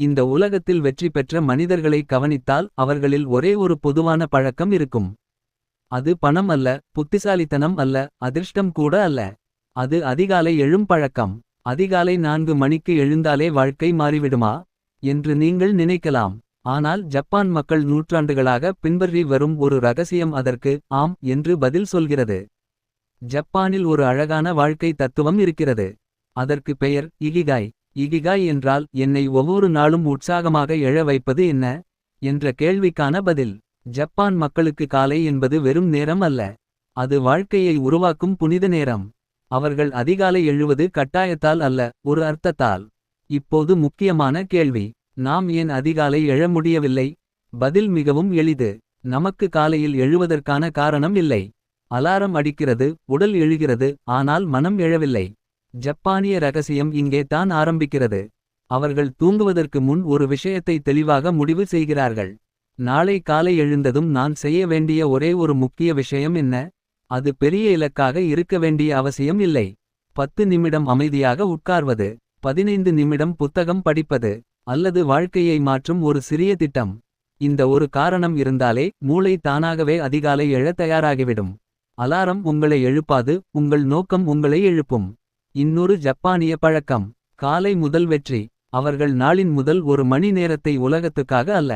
இந்த உலகத்தில் வெற்றி பெற்ற மனிதர்களை கவனித்தால் அவர்களில் ஒரே ஒரு பொதுவான பழக்கம் இருக்கும். அது பணம் அல்ல புத்திசாலித்தனம் அல்ல அதிர்ஷ்டம் கூட அல்ல. அது அதிகாலை எழும் பழக்கம். அதிகாலை நான்கு மணிக்கு எழுந்தாலே வாழ்க்கை மாறிவிடுமா. என்று நீங்கள் நினைக்கலாம். ஆனால் ஜப்பான் மக்கள் நூற்றாண்டுகளாக பின்பற்றி வரும் ஒரு ரகசியம் அதற்கு ஆம் என்று பதில் சொல்கிறது. ஜப்பானில் ஒரு அழகான வாழ்க்கை தத்துவம் இருக்கிறது. அதற்கு பெயர் இகிகாய் இகிகாய் என்றால் என்னை ஒவ்வொரு நாளும் உற்சாகமாக எழ வைப்பது என்ன. என்ற கேள்விக்கான பதில் ஜப்பான் மக்களுக்கு காலை என்பது வெறும் நேரம் அல்ல. அது வாழ்க்கையை உருவாக்கும் புனித நேரம். அவர்கள் அதிகாலை எழுவது கட்டாயத்தால் அல்ல ஒரு அர்த்தத்தால். இப்போது முக்கியமான கேள்வி நாம் ஏன் அதிகாலை எழ முடியவில்லை. பதில் மிகவும் எளிது நமக்கு காலையில் எழுவதற்கான காரணம் இல்லை. அலாரம் அடிக்கிறது உடல் எழுகிறது ஆனால் மனம் எழவில்லை. ஜப்பானிய ரகசியம் இங்கே தான் ஆரம்பிக்கிறது. அவர்கள் தூங்குவதற்கு முன் ஒரு விஷயத்தை தெளிவாக முடிவு செய்கிறார்கள். நாளை காலை எழுந்ததும் நான் செய்ய வேண்டிய ஒரே ஒரு முக்கிய விஷயம் என்ன. அது பெரிய இலக்காக இருக்க வேண்டிய அவசியம் இல்லை. பத்து நிமிடம் அமைதியாக உட்கார்வது. பதினைந்து நிமிடம் புத்தகம் படிப்பது. அல்லது வாழ்க்கையை மாற்றும் ஒரு சிறிய திட்டம். இந்த ஒரு காரணம் இருந்தாலே மூளை தானாகவே அதிகாலை எழத் தயாராகிவிடும். அலாரம் உங்களை எழுப்பாது உங்கள் நோக்கம் உங்களை எழுப்பும். இன்னொரு ஜப்பானிய பழக்கம் காலை முதல் வெற்றி. அவர்கள் நாளின் முதல் ஒரு மணி நேரத்தை உலகத்துக்காக அல்ல.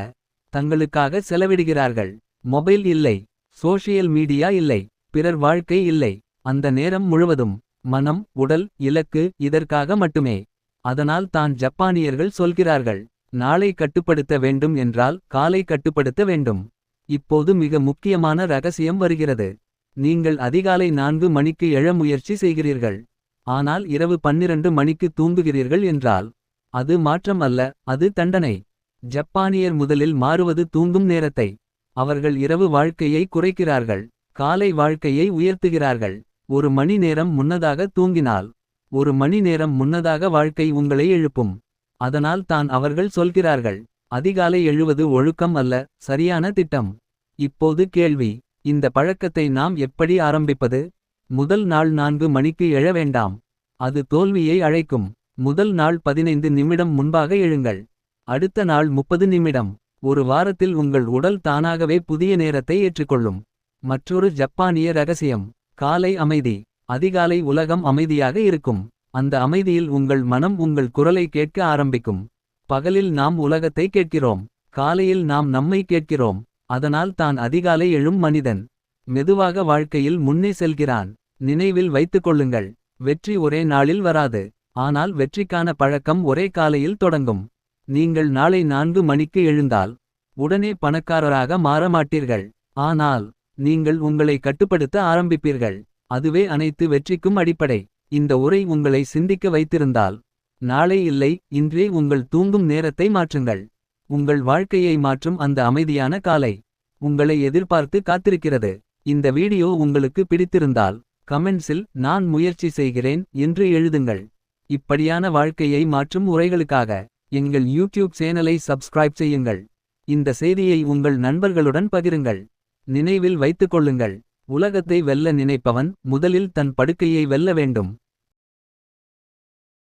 தங்களுக்காக செலவிடுகிறார்கள் மொபைல் இல்லை. சோஷியல் மீடியா இல்லை பிறர் வாழ்க்கை இல்லை. அந்த நேரம் முழுவதும் மனம் உடல் இலக்கு இதற்காக மட்டுமே. அதனால் தான் ஜப்பானியர்கள் சொல்கிறார்கள். நாளை கட்டுப்படுத்த வேண்டும் என்றால் காலை கட்டுப்படுத்த வேண்டும். இப்போது மிக முக்கியமான ரகசியம் வருகிறது. நீங்கள் அதிகாலை நான்கு மணிக்கு எழ முயற்சி செய்கிறீர்கள். ஆனால் இரவு பன்னிரண்டு மணிக்கு தூங்குகிறீர்கள் என்றால். அது மாற்றம் அல்ல அது தண்டனை. ஜப்பானியர் முதலில் மாறுவது தூங்கும் நேரத்தை. அவர்கள் இரவு வாழ்க்கையை குறைக்கிறார்கள். காலை வாழ்க்கையை உயர்த்துகிறார்கள். ஒரு மணி நேரம் முன்னதாக தூங்கினால். ஒரு மணி நேரம் முன்னதாக வாழ்க்கை உங்களை எழுப்பும். அதனால் தான் அவர்கள் சொல்கிறார்கள். அதிகாலை எழுவது ஒழுக்கம் அல்ல சரியான திட்டம். இப்போது கேள்வி இந்த பழக்கத்தை நாம் எப்படி ஆரம்பிப்பது. முதல் நாள் நான்கு மணிக்கு எழ வேண்டாம். அது தோல்வியை அழைக்கும். முதல் நாள் பதினைந்து நிமிடம் முன்பாக எழுங்கள். அடுத்த நாள் முப்பது நிமிடம். ஒரு வாரத்தில் உங்கள் உடல் தானாகவே புதிய நேரத்தை ஏற்றுக்கொள்ளும். மற்றொரு ஜப்பானிய ரகசியம் காலை அமைதி. அதிகாலை உலகம் அமைதியாக இருக்கும். அந்த அமைதியில் உங்கள் மனம் உங்கள் குரலை கேட்க ஆரம்பிக்கும். பகலில் நாம் உலகத்தை கேட்கிறோம். காலையில் நாம் நம்மை கேட்கிறோம். அதனால் தான் அதிகாலை எழும் மனிதன். மெதுவாக வாழ்க்கையில் முன்னே செல்கிறான். நினைவில் வைத்துக்கொள்ளுங்கள். வெற்றி ஒரே நாளில் வராது. ஆனால் வெற்றிக்கான பழக்கம் ஒரே காலையில் தொடங்கும். நீங்கள் நாளை நான்கு மணிக்கு எழுந்தால். உடனே பணக்காரராக மாற மாட்டீர்கள். ஆனால் நீங்கள் உங்களை கட்டுப்படுத்த ஆரம்பிப்பீர்கள். அதுவே அனைத்து வெற்றிக்கும் அடிப்படை. இந்த உரை உங்களை சிந்திக்க வைத்திருந்தால். நாளை இல்லை இன்றே உங்கள் தூங்கும் நேரத்தை மாற்றுங்கள். உங்கள் வாழ்க்கையை மாற்றும் அந்த அமைதியான காலை. உங்களை எதிர்பார்த்து காத்திருக்கிறது. இந்த வீடியோ உங்களுக்கு பிடித்திருந்தால். கமெண்ட்ஸில் நான் முயற்சி செய்கிறேன் என்று எழுதுங்கள். இப்படியான வாழ்க்கையை மாற்றும் உரைகளுக்காக. எங்கள் யூடியூப் சேனலை சப்ஸ்கிரைப் செய்யுங்கள். இந்த செய்தியை உங்கள் நண்பர்களுடன் பகிருங்கள். நினைவில் வைத்துக்கொள்ளுங்கள். உலகத்தை வெல்ல நினைப்பவன் முதலில் தன் படுக்கையை வெல்ல வேண்டும்.